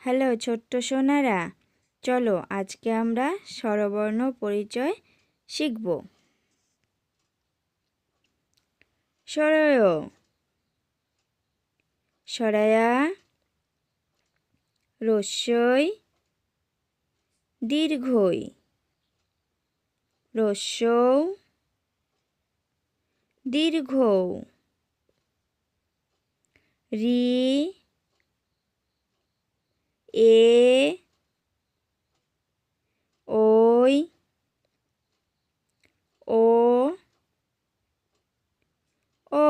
Hello, ছোট্ট সোনারা। চলো, আজকে আমরা স্বরবর্ণ পরিচয় শিখব। সরয় সরায়া রস্যই, দীর্ঘই। রস্যৌ দীর্ঘ রি এ ওই ও ও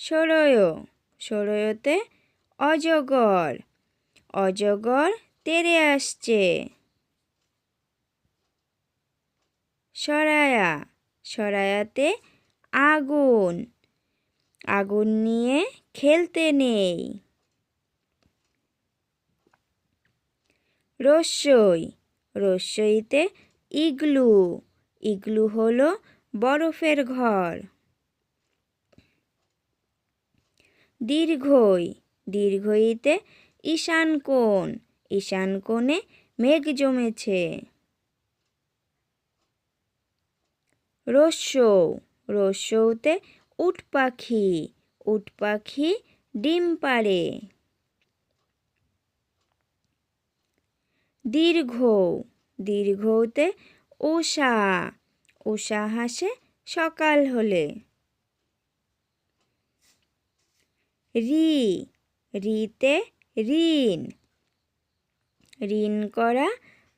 সরয় সরয়তে অজগর অজগর তেরে আসছে। সরায়া সরায়াতে আগুন। আগুন নিয়ে খেলতে নেই। রস্যই, রস্যইতে ইগলু ইগলু হলো বরফের ঘর। দীর্ঘই, দীর্ঘইতে ঈশান কোণ, ঈশান কোণে মেঘ জমেছে। রস্যৌ রস্যৌতে উট পাখি উট পাখি ডিম পাড়ে। দীর্ঘ, দীর্ঘতে উষা উষা হাসে সকাল হলে। রি, রিতে ঋণ ঋণ করা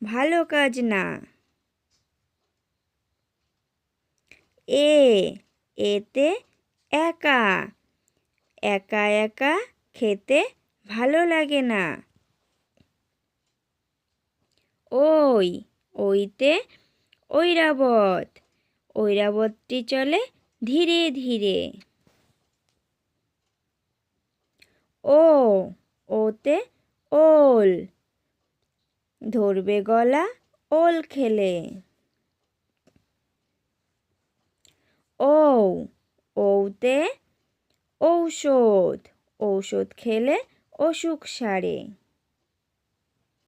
ভালো কাজ না। এ এতে একা। একা একা খেতে ভালো লাগে না। ওই, ওইতে ঐরাবত। ঐরাবতটি চলে ধীরে ধীরে। ও, ওতে ওল। ধরবে গলা ওল খেলে। ও ওতে ঔষধ ঔষধ খেলে অসুখ সারে।